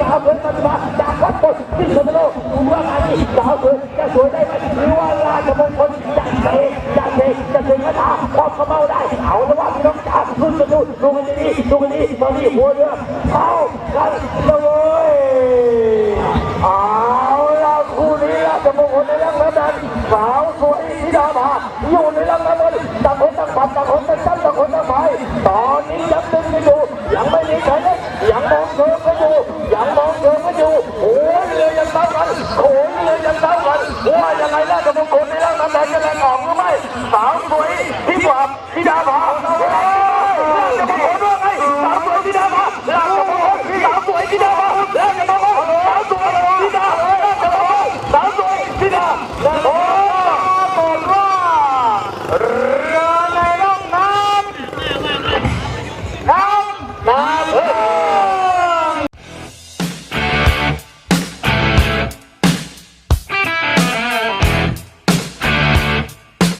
มหาบุญตันมาจากวัดโพธิ์ที่สมโลกอุบลราชสาวคือจะสวยได้ไหมหรือว่าราชมงคลจะเทจะเทจะถึงกระถาครอบขมาได้เอาละว่าต้องจ๋าคุณจะดูดูกันดีดูกันดีตอนนี้หัวเรือเข้ากันเลยเอาละคู่นี้ราชมงคลในเรื่องนั้นสาวสวยธิดาภาอยู่ในเรื่องนั้นต่างคนต่างปัดต่างคนต่างตั้งต่างคนต่างไปตอนนี้ยังตึงอยู่ยังไม่มีใครเลยยังมองเธอ job hard.